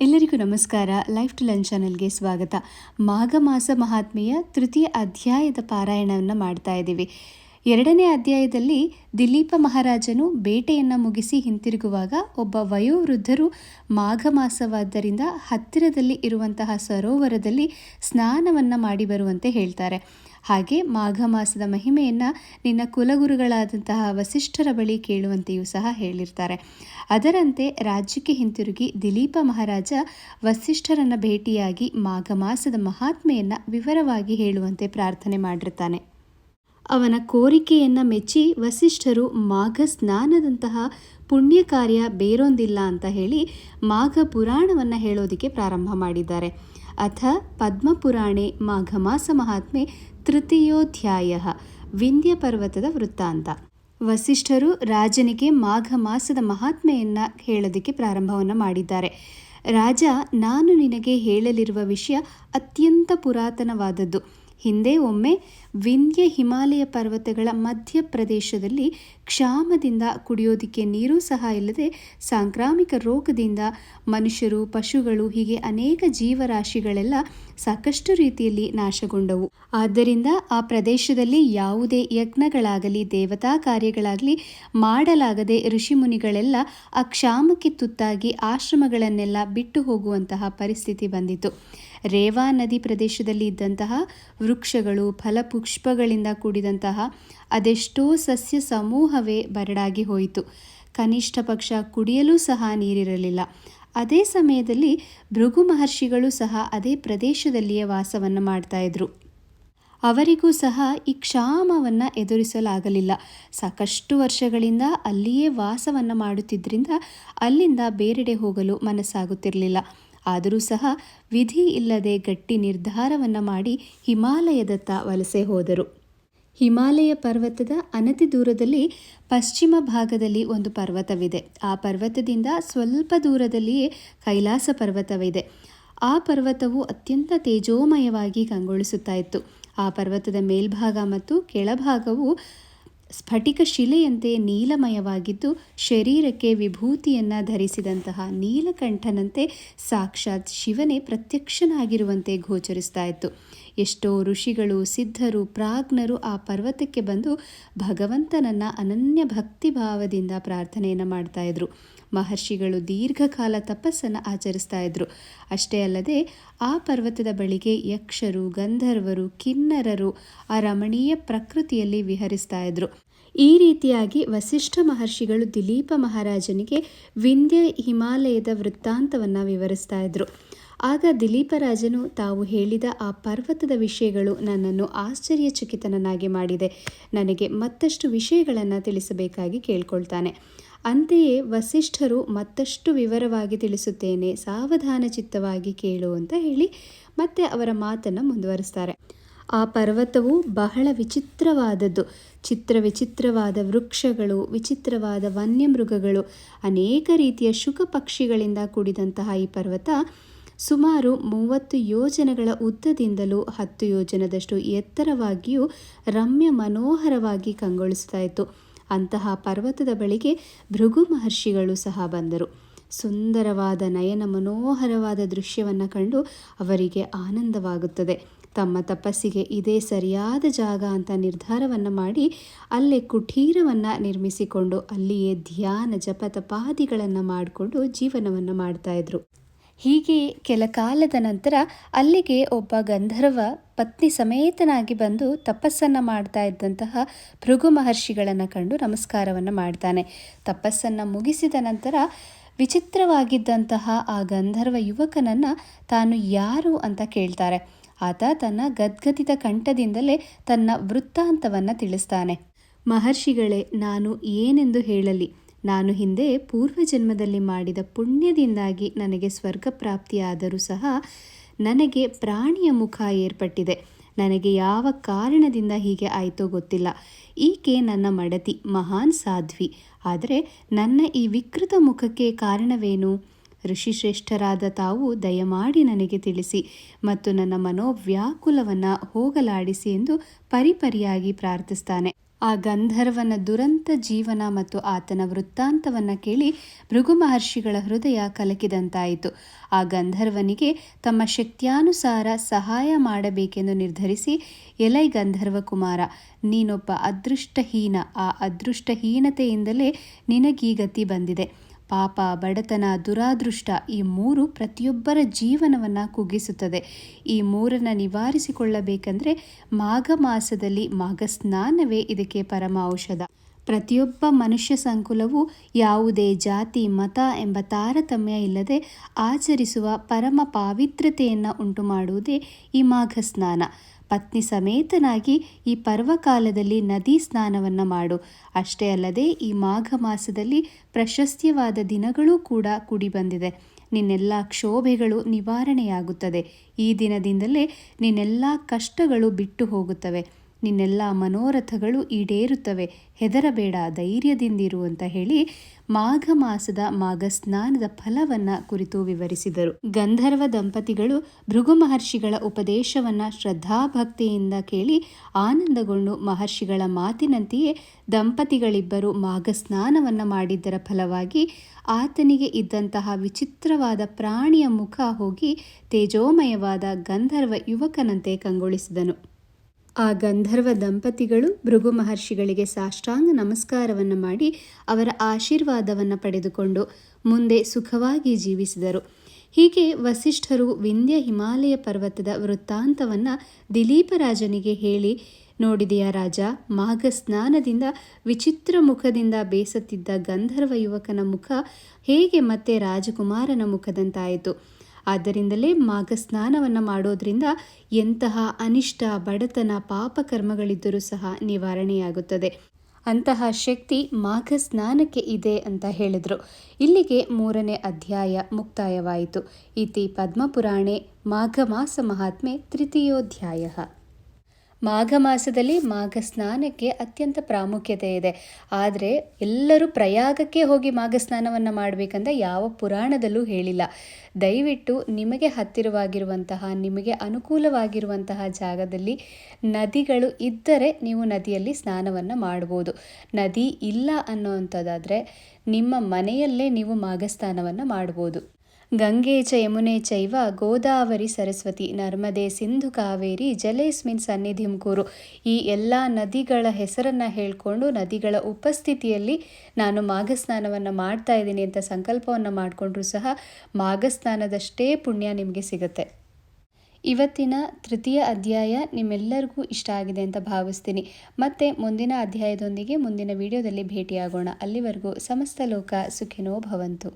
ಎಲ್ಲರಿಗೂ ನಮಸ್ಕಾರ. Life to lunch ಚಾನಲ್ಗೆ ಸ್ವಾಗತ. ಮಾಘ ಮಾಸ ಮಹಾತ್ಮೆಯ ತೃತೀಯ ಅಧ್ಯಾಯದ ಪಾರಾಯಣವನ್ನು ಮಾಡ್ತಾ ಇದ್ದೀವಿ. ಎರಡನೇ ಅಧ್ಯಾಯದಲ್ಲಿ ದಿಲೀಪ ಮಹಾರಾಜನು ಬೇಟೆಯನ್ನು ಮುಗಿಸಿ ಹಿಂತಿರುಗುವಾಗ ಒಬ್ಬ ವಯೋವೃದ್ಧರು ಮಾಘ ಮಾಸವಾದ್ದರಿಂದ ಹತ್ತಿರದಲ್ಲಿ ಇರುವಂತಹ ಸರೋವರದಲ್ಲಿ ಸ್ನಾನವನ್ನು ಮಾಡಿ ಬರುವಂತೆ ಹೇಳ್ತಾರೆ. ಹಾಗೆ ಮಾಘ ಮಾಸದ ಮಹಿಮೆಯನ್ನು ನಿನ್ನ ಕುಲಗುರುಗಳಾದಂತಹ ವಸಿಷ್ಠರ ಬಳಿ ಕೇಳುವಂತೆಯೂ ಸಹ ಹೇಳಿರ್ತಾರೆ. ಅದರಂತೆ ರಾಜ್ಯಕ್ಕೆ ಹಿಂತಿರುಗಿ ದಿಲೀಪ ಮಹಾರಾಜ ವಸಿಷ್ಠರನ್ನು ಭೇಟಿಯಾಗಿ ಮಾಘ ಮಾಸದ ಮಹಾತ್ಮೆಯನ್ನು ವಿವರವಾಗಿ ಹೇಳುವಂತೆ ಪ್ರಾರ್ಥನೆ ಮಾಡಿರ್ತಾನೆ. ಅವನ ಕೋರಿಕೆಯನ್ನು ಮೆಚ್ಚಿ ವಸಿಷ್ಠರು ಮಾಘ ಸ್ನಾನದಂತಹ ಪುಣ್ಯ ಕಾರ್ಯ ಬೇರೊಂದಿಲ್ಲ ಅಂತ ಹೇಳಿ ಮಾಘ ಪುರಾಣವನ್ನು ಹೇಳೋದಕ್ಕೆ ಪ್ರಾರಂಭ ಮಾಡಿದ್ದಾರೆ. ಅಥ ಪದ್ಮಪುರಾಣೆ ಮಾಘ ಮಾಸ ಮಹಾತ್ಮೆ ತೃತೀಯೋಧ್ಯಾಯ ವಿಂಧ್ಯ ಪರ್ವತದ ವೃತ್ತಾಂತ ವಸಿಷ್ಠರು ರಾಜನಿಗೆ ಮಾಘ ಮಾಸದ ಮಹಾತ್ಮೆಯನ್ನು ಹೇಳೋದಕ್ಕೆ ಪ್ರಾರಂಭವನ್ನು ಮಾಡಿದ್ದಾರೆ. ರಾಜ, ನಾನು ನಿನಗೆ ಹೇಳಲಿರುವ ವಿಷಯ ಅತ್ಯಂತ ಪುರಾತನವಾದದ್ದು. ಹಿಂದೆ ಒಮ್ಮೆ ವಿಂಧ್ಯ ಹಿಮಾಲಯ ಪರ್ವತಗಳ ಮಧ್ಯಪ್ರದೇಶದಲ್ಲಿ ಕ್ಷಾಮದಿಂದ ಕುಡಿಯೋದಿಕ್ಕೆ ನೀರು ಸಹ ಇಲ್ಲದೆ ಸಾಂಕ್ರಾಮಿಕ ರೋಗದಿಂದ ಮನುಷ್ಯರು, ಪಶುಗಳು, ಹೀಗೆ ಅನೇಕ ಜೀವರಾಶಿಗಳೆಲ್ಲ ಸಾಕಷ್ಟು ರೀತಿಯಲ್ಲಿ ನಾಶಗೊಂಡವು. ಆದ್ದರಿಂದ ಆ ಪ್ರದೇಶದಲ್ಲಿ ಯಾವುದೇ ಯಜ್ಞಗಳಾಗಲಿ, ದೇವತಾ ಕಾರ್ಯಗಳಾಗಲಿ ಮಾಡಲಾಗದೆ ಋಷಿಮುನಿಗಳೆಲ್ಲ ಆ ಕ್ಷಾಮಕ್ಕೆ ತುತ್ತಾಗಿ ಆಶ್ರಮಗಳನ್ನೆಲ್ಲ ಬಿಟ್ಟು ಹೋಗುವಂತಹ ಪರಿಸ್ಥಿತಿ ಬಂದಿತು ರೇವಾ ನದಿ ಪ್ರದೇಶದಲ್ಲಿ ಇದ್ದಂತಹ ವೃಕ್ಷಗಳು, ಫಲಪುಷ್ಪಗಳಿಂದ ಕೂಡಿದಂತಹ ಅದೆಷ್ಟೋ ಸಸ್ಯ ಸಮೂಹವೇ ಬರಡಾಗಿ ಹೋಯಿತು. ಕನಿಷ್ಠ ಪಕ್ಷ ಕುಡಿಯಲು ಸಹ ನೀರಿರಲಿಲ್ಲ. ಅದೇ ಸಮಯದಲ್ಲಿ ಭೃಗು ಮಹರ್ಷಿಗಳು ಸಹ ಅದೇ ಪ್ರದೇಶದಲ್ಲಿಯೇ ವಾಸವನ್ನು ಮಾಡ್ತಾ ಇದ್ರು. ಅವರಿಗೂ ಸಹ ಈ ಕ್ಷಾಮವನ್ನು ಎದುರಿಸಲಾಗಲಿಲ್ಲ. ಸಾಕಷ್ಟು ವರ್ಷಗಳಿಂದ ಅಲ್ಲಿಯೇ ವಾಸವನ್ನು ಮಾಡುತ್ತಿದ್ದರಿಂದ ಅಲ್ಲಿಂದ ಬೇರೆಡೆ ಹೋಗಲು ಮನಸ್ಸಾಗುತ್ತಿರಲಿಲ್ಲ. ಆದರೂ ಸಹ ವಿಧಿ ಇಲ್ಲದೆ ಗಟ್ಟಿ ನಿರ್ಧಾರವನ್ನು ಮಾಡಿ ಹಿಮಾಲಯದತ್ತ ವಲಸೆ ಹೋದರು. ಹಿಮಾಲಯ ಪರ್ವತದ ಅನತಿ ದೂರದಲ್ಲಿ ಪಶ್ಚಿಮ ಭಾಗದಲ್ಲಿ ಒಂದು ಪರ್ವತವಿದೆ. ಆ ಪರ್ವತದಿಂದ ಸ್ವಲ್ಪ ದೂರದಲ್ಲಿಯೇ ಕೈಲಾಸ ಪರ್ವತವಿದೆ. ಆ ಪರ್ವತವು ಅತ್ಯಂತ ತೇಜೋಮಯವಾಗಿ ಕಂಗೊಳಿಸುತ್ತಾ ಇತ್ತು. ಆ ಪರ್ವತದ ಮೇಲ್ಭಾಗ ಮತ್ತು ಕೆಳಭಾಗವು ಸ್ಫಟಿಕ ಶಿಲೆಯಂತೆ ನೀಲಮಯವಾಗಿದ್ದು ಶರೀರಕ್ಕೆ ವಿಭೂತಿಯನ್ನು ಧರಿಸಿದಂತಹ ನೀಲಕಂಠನಂತೆ ಸಾಕ್ಷಾತ್ ಶಿವನೇ ಪ್ರತ್ಯಕ್ಷನಾಗಿರುವಂತೆ ಗೋಚರಿಸ್ತಾ ಇತ್ತು. ಎಷ್ಟೋ ಋಷಿಗಳು, ಸಿದ್ಧರು, ಪ್ರಾಜ್ಞರು ಆ ಪರ್ವತಕ್ಕೆ ಬಂದು ಭಗವಂತನನ್ನು ಅನನ್ಯ ಭಕ್ತಿ ಭಾವದಿಂದ ಪ್ರಾರ್ಥನೆಯನ್ನು ಮಾಡ್ತಾ ಇದ್ರು. ಮಹರ್ಷಿಗಳು ದೀರ್ಘಕಾಲ ತಪಸ್ಸನ್ನು ಆಚರಿಸ್ತಾ ಇದ್ರು. ಅಷ್ಟೇ ಅಲ್ಲದೆ ಆ ಪರ್ವತದ ಬಳಿಗೆ ಯಕ್ಷರು, ಗಂಧರ್ವರು, ಕಿನ್ನರರು ಆ ರಮಣೀಯ ಪ್ರಕೃತಿಯಲ್ಲಿ ವಿಹರಿಸ್ತಾ ಇದ್ರು. ಈ ರೀತಿಯಾಗಿ ವಸಿಷ್ಠ ಮಹರ್ಷಿಗಳು ದಿಲೀಪ ಮಹಾರಾಜನಿಗೆ ವಿಂಧ್ಯ ಹಿಮಾಲಯದ ವೃತ್ತಾಂತವನ್ನು ವಿವರಿಸ್ತಾ ಇದ್ರು. ಆಗ ದಿಲೀಪರಾಜನು ತಾವು ಹೇಳಿದ ಆ ಪರ್ವತದ ವಿಷಯಗಳು ನನ್ನನ್ನು ಆಶ್ಚರ್ಯಚಕಿತನನ್ನಾಗಿ ಮಾಡಿದೆ. ನನಗೆ ಮತ್ತಷ್ಟು ವಿಷಯಗಳನ್ನು ತಿಳಿಸಬೇಕಾಗಿ ಕೇಳ್ಕೊಳ್ತಾನೆ. ಅಂತೆಯೇ ವಸಿಷ್ಠರು ಮತ್ತಷ್ಟು ವಿವರವಾಗಿ ತಿಳಿಸುತ್ತೇನೆ, ಸಾವಧಾನ ಚಿತ್ತವಾಗಿ ಕೇಳು ಅಂತ ಹೇಳಿ ಮತ್ತೆ ಅವರ ಮಾತನ್ನು ಮುಂದುವರಿಸ್ತಾರೆ. ಆ ಪರ್ವತವು ಬಹಳ ವಿಚಿತ್ರವಾದದ್ದು. ಚಿತ್ರ ವಿಚಿತ್ರವಾದ ವೃಕ್ಷಗಳು, ವಿಚಿತ್ರವಾದ ವನ್ಯಮೃಗಗಳು, ಅನೇಕ ರೀತಿಯ ಶುಕ ಪಕ್ಷಿಗಳಿಂದ ಕೂಡಿದಂತಹ ಈ ಪರ್ವತ ಸುಮಾರು ಮೂವತ್ತು ಯೋಜನೆಗಳ ಉದ್ದದಿಂದಲೂ ಹತ್ತು ಯೋಜನದಷ್ಟು ಎತ್ತರವಾಗಿಯೂ ರಮ್ಯ ಮನೋಹರವಾಗಿ ಕಂಗೊಳಿಸ್ತಾ ಇತ್ತು. ಅಂತಹ ಪರ್ವತದ ಬಳಿಗೆ ಭೃಗು ಮಹರ್ಷಿಗಳು ಸಹ ಬಂದರು. ಸುಂದರವಾದ ನಯನ ಮನೋಹರವಾದ ದೃಶ್ಯವನ್ನು ಕಂಡು ಅವರಿಗೆ ಆನಂದವಾಗುತ್ತದೆ. ತಮ್ಮ ತಪಸ್ಸಿಗೆ ಇದೇ ಸರಿಯಾದ ಜಾಗ ಅಂತ ನಿರ್ಧಾರವನ್ನು ಮಾಡಿ ಅಲ್ಲೇ ಕುಟೀರವನ್ನು ನಿರ್ಮಿಸಿಕೊಂಡು ಅಲ್ಲಿಯೇ ಧ್ಯಾನ ಜಪ ತಪಾದಿಗಳನ್ನು ಮಾಡಿಕೊಂಡು ಜೀವನವನ್ನು ಮಾಡ್ತಾ ಇದ್ರು. ಹೀಗೆ ಕೆಲ ಕಾಲದ ನಂತರ ಅಲ್ಲಿಗೆ ಒಬ್ಬ ಗಂಧರ್ವ ಪತ್ನಿ ಸಮೇತನಾಗಿ ಬಂದು ತಪಸ್ಸನ್ನು ಮಾಡ್ತಾ ಇದ್ದಂತಹ ಭೃಗು ಮಹರ್ಷಿಗಳನ್ನು ಕಂಡು ನಮಸ್ಕಾರವನ್ನು ಮಾಡ್ತಾನೆ. ತಪಸ್ಸನ್ನು ಮುಗಿಸಿದ ನಂತರ ವಿಚಿತ್ರವಾಗಿದ್ದಂತಹ ಆ ಗಂಧರ್ವ ಯುವಕನನ್ನು ತಾನು ಯಾರು ಅಂತ ಕೇಳ್ತಾರೆ. ಆತ ತನ್ನ ಗದ್ಗದಿತ ಕಂಠದಿಂದಲೇ ತನ್ನ ವೃತ್ತಾಂತವನ್ನು ತಿಳಿಸ್ತಾನೆ. ಮಹರ್ಷಿಗಳೇ, ನಾನು ಏನೆಂದು ಹೇಳಲಿ? ನಾನು ಹಿಂದೆ ಪೂರ್ವ ಜನ್ಮದಲ್ಲಿ ಮಾಡಿದ ಪುಣ್ಯದಿಂದಾಗಿ ನನಗೆ ಸ್ವರ್ಗ ಪ್ರಾಪ್ತಿಯಾದರೂ ಸಹ ನನಗೆ ಪ್ರಾಣಿಯ ಮುಖ ಏರ್ಪಟ್ಟಿದೆ. ನನಗೆ ಯಾವ ಕಾರಣದಿಂದ ಹೀಗೆ ಆಯಿತೋ ಗೊತ್ತಿಲ್ಲ. ಈಕೆ ನನ್ನ ಮಡತಿ ಮಹಾನ್ ಸಾಧ್ವಿ. ಆದರೆ ನನ್ನ ಈ ವಿಕೃತ ಮುಖಕ್ಕೆ ಕಾರಣವೇನು? ಋಷಿಶ್ರೇಷ್ಠರಾದ ತಾವು ದಯಮಾಡಿ ನನಗೆ ತಿಳಿಸಿ ಮತ್ತು ನನ್ನ ಮನೋವ್ಯಾಕುಲವನ್ನು ಹೋಗಲಾಡಿಸಿ ಎಂದು ಪರಿಪರಿಯಾಗಿ ಪ್ರಾರ್ಥಿಸ್ತಾನೆ. ಆ ಗಂಧರ್ವನ ದುರಂತ ಜೀವನ ಮತ್ತು ಆತನ ವೃತ್ತಾಂತವನ್ನು ಕೇಳಿ ಭೃಗು ಮಹರ್ಷಿಗಳ ಹೃದಯ ಕಲಕಿದಂತಾಯಿತು. ಆ ಗಂಧರ್ವನಿಗೆ ತಮ್ಮ ಶಕ್ತ್ಯಾನುಸಾರ ಸಹಾಯ ಮಾಡಬೇಕೆಂದು ನಿರ್ಧರಿಸಿ, ಎಲೈ ಗಂಧರ್ವ ಕುಮಾರ ನೀನೊಬ್ಬ ಅದೃಷ್ಟಹೀನ, ಆ ಅದೃಷ್ಟಹೀನತೆಯಿಂದಲೇ ನಿನಗೀ ಗತಿ ಬಂದಿದೆ. ಪಾಪ, ಬಡತನ, ದುರಾದೃಷ್ಟ ಈ ಮೂರು ಪ್ರತಿಯೊಬ್ಬರ ಜೀವನವನ್ನು ಕುಗ್ಗಿಸುತ್ತದೆ. ಈ ಮೂರನ್ನು ನಿವಾರಿಸಿಕೊಳ್ಳಬೇಕಂದ್ರೆ ಮಾಘ ಮಾಸದಲ್ಲಿ ಮಾಘ ಸ್ನಾನವೇ ಇದಕ್ಕೆ ಪರಮ ಔಷಧ. ಪ್ರತಿಯೊಬ್ಬ ಮನುಷ್ಯ ಸಂಕುಲವು ಯಾವುದೇ ಜಾತಿ, ಮತ ಎಂಬ ತಾರತಮ್ಯ ಇಲ್ಲದೆ ಆಚರಿಸುವ ಪರಮ ಪಾವಿತ್ರತೆಯನ್ನು ಉಂಟು ಮಾಡುವುದೇ ಈ ಮಾಘ ಸ್ನಾನ. ಪತ್ನಿ ಸಮೇತನಾಗಿ ಈ ಪರ್ವಕಾಲದಲ್ಲಿ ನದಿ ಸ್ನಾನವನ್ನು ಮಾಡು. ಅಷ್ಟೇ ಅಲ್ಲದೆ ಈ ಮಾಘ ಮಾಸದಲ್ಲಿ ಪ್ರಶಸ್ತ್ಯವಾದ ದಿನಗಳೂ ಕೂಡ ಕುಡಿ ಬಂದಿದೆ. ನಿನ್ನೆಲ್ಲ ಕ್ಷೋಭೆಗಳು ನಿವಾರಣೆಯಾಗುತ್ತದೆ. ಈ ದಿನದಿಂದಲೇ ನಿನ್ನೆಲ್ಲ ಕಷ್ಟಗಳು ಬಿಟ್ಟು ಹೋಗುತ್ತವೆ. ನಿನ್ನೆಲ್ಲ ಮನೋರಥಗಳು ಈಡೇರುತ್ತವೆ. ಹೆದರಬೇಡ, ಧೈರ್ಯದಿಂದಿರು ಅಂತ ಹೇಳಿ ಮಾಘ ಮಾಸದ ಮಾಘ ಸ್ನಾನದ ಫಲವನ್ನ ಕುರಿತು ವಿವರಿಸಿದರು. ಗಂಧರ್ವ ದಂಪತಿಗಳು ಭೃಗು ಮಹರ್ಷಿಗಳ ಉಪದೇಶವನ್ನ ಶ್ರದ್ಧಾಭಕ್ತಿಯಿಂದ ಕೇಳಿ ಆನಂದಗೊಂಡು ಮಹರ್ಷಿಗಳ ಮಾತಿನಂತೆಯೇ ದಂಪತಿಗಳಿಬ್ಬರು ಮಾಘ ಸ್ನಾನವನ್ನ ಮಾಡಿದ್ದರ ಫಲವಾಗಿ ಆತನಿಗೆ ಇದ್ದಂತಹ ವಿಚಿತ್ರವಾದ ಪ್ರಾಣಿಯ ಮುಖ ಹೋಗಿ ತೇಜೋಮಯವಾದ ಗಂಧರ್ವ ಯುವಕನಂತೆ ಕಂಗೊಳಿಸಿದನು. ಆ ಗಂಧರ್ವ ದಂಪತಿಗಳು ಭೃಗು ಮಹರ್ಷಿಗಳಿಗೆ ಸಾಷ್ಟಾಂಗ ನಮಸ್ಕಾರವನ್ನು ಮಾಡಿ ಅವರ ಆಶೀರ್ವಾದವನ್ನು ಪಡೆದುಕೊಂಡು ಮುಂದೆ ಸುಖವಾಗಿ ಜೀವಿಸಿದರು. ಹೀಗೆ ವಸಿಷ್ಠರು ವಿಂಧ್ಯ ಹಿಮಾಲಯ ಪರ್ವತದ ವೃತ್ತಾಂತವನ್ನು ದಿಲೀಪರಾಜನಿಗೆ ಹೇಳಿ, ನೋಡಿದೆಯ ರಾಜ, ಮಾಘ ಸ್ನಾನದಿಂದ ವಿಚಿತ್ರ ಮುಖದಿಂದ ಬೇಸತ್ತಿದ್ದ ಗಂಧರ್ವ ಯುವಕನ ಮುಖ ಹೇಗೆ ಮತ್ತೆ ರಾಜಕುಮಾರನ ಮುಖದಂತಾಯಿತು? ಆದ್ದರಿಂದಲೇ ಮಾಘ ಸ್ನಾನವನ್ನು ಮಾಡೋದ್ರಿಂದ ಎಂತಹ ಅನಿಷ್ಟ, ಬಡತನ, ಪಾಪಕರ್ಮಗಳಿದ್ದರೂ ಸಹ ನಿವಾರಣೆಯಾಗುತ್ತದೆ. ಅಂತಹ ಶಕ್ತಿ ಮಾಘ ಸ್ನಾನಕ್ಕೆ ಇದೆ ಅಂತ ಹೇಳಿದರು. ಇಲ್ಲಿಗೆ ಮೂರನೇ ಅಧ್ಯಾಯ ಮುಕ್ತಾಯವಾಯಿತು. ಇತಿ ಪದ್ಮಪುರಾಣೆ ಮಾಘ ಮಾಸ ಮಹಾತ್ಮೆ ತೃತೀಯೋಧ್ಯಾಯ. ಮಾಘ ಮಾಸದಲ್ಲಿ ಮಾಘ ಸ್ನಾನಕ್ಕೆ ಅತ್ಯಂತ ಪ್ರಾಮುಖ್ಯತೆ ಇದೆ. ಆದರೆ ಎಲ್ಲರೂ ಪ್ರಯಾಗಕ್ಕೆ ಹೋಗಿ ಮಾಘ ಸ್ನಾನವನ್ನು ಮಾಡಬೇಕಂತ ಯಾವ ಪುರಾಣದಲ್ಲೂ ಹೇಳಿಲ್ಲ. ದಯವಿಟ್ಟು ನಿಮಗೆ ಹತ್ತಿರವಾಗಿರುವಂತಹ, ನಿಮಗೆ ಅನುಕೂಲವಾಗಿರುವಂತಹ ಜಾಗದಲ್ಲಿ ನದಿಗಳು ಇದ್ದರೆ ನೀವು ನದಿಯಲ್ಲಿ ಸ್ನಾನವನ್ನು ಮಾಡ್ಬೋದು. ನದಿ ಇಲ್ಲ ಅನ್ನೋವಂಥದ್ದಾದರೆ ನಿಮ್ಮ ಮನೆಯಲ್ಲೇ ನೀವು ಮಾಘ ಸ್ನಾನವನ್ನು ಮಾಡ್ಬೋದು. ಗಂಗೆ ಚ ಯಮುನೆ ಚೈವ ಗೋದಾವರಿ ಸರಸ್ವತಿ ನರ್ಮದೆ ಸಿಂಧು ಕಾವೇರಿ ಜಲೇಸ್ಮಿನ್ ಸನ್ನಿಧಿಂ ಕೂರು ಈ ಎಲ್ಲ ನದಿಗಳ ಹೆಸರನ್ನು ಹೇಳಿಕೊಂಡು ನದಿಗಳ ಉಪಸ್ಥಿತಿಯಲ್ಲಿ ನಾನು ಮಾಘಸ್ನಾನವನ್ನು ಮಾಡ್ತಾ ಇದ್ದೀನಿ ಅಂತ ಸಂಕಲ್ಪವನ್ನು ಮಾಡಿಕೊಂಡ್ರೂ ಸಹ ಮಾಘಸ್ನಾನದಷ್ಟೇ ಪುಣ್ಯ ನಿಮಗೆ ಸಿಗುತ್ತೆ. ಇವತ್ತಿನ ತೃತೀಯ ಅಧ್ಯಾಯ ನಿಮ್ಮೆಲ್ಲರಿಗೂ ಇಷ್ಟ ಆಗಿದೆ ಅಂತ ಭಾವಿಸ್ತೀನಿ. ಮತ್ತೆ ಮುಂದಿನ ಅಧ್ಯಾಯದೊಂದಿಗೆ ಮುಂದಿನ ವಿಡಿಯೋದಲ್ಲಿ ಭೇಟಿಯಾಗೋಣ. ಅಲ್ಲಿವರೆಗೂ ಸಮಸ್ತ ಲೋಕ ಸುಖಿನೋ ಭವಂತು.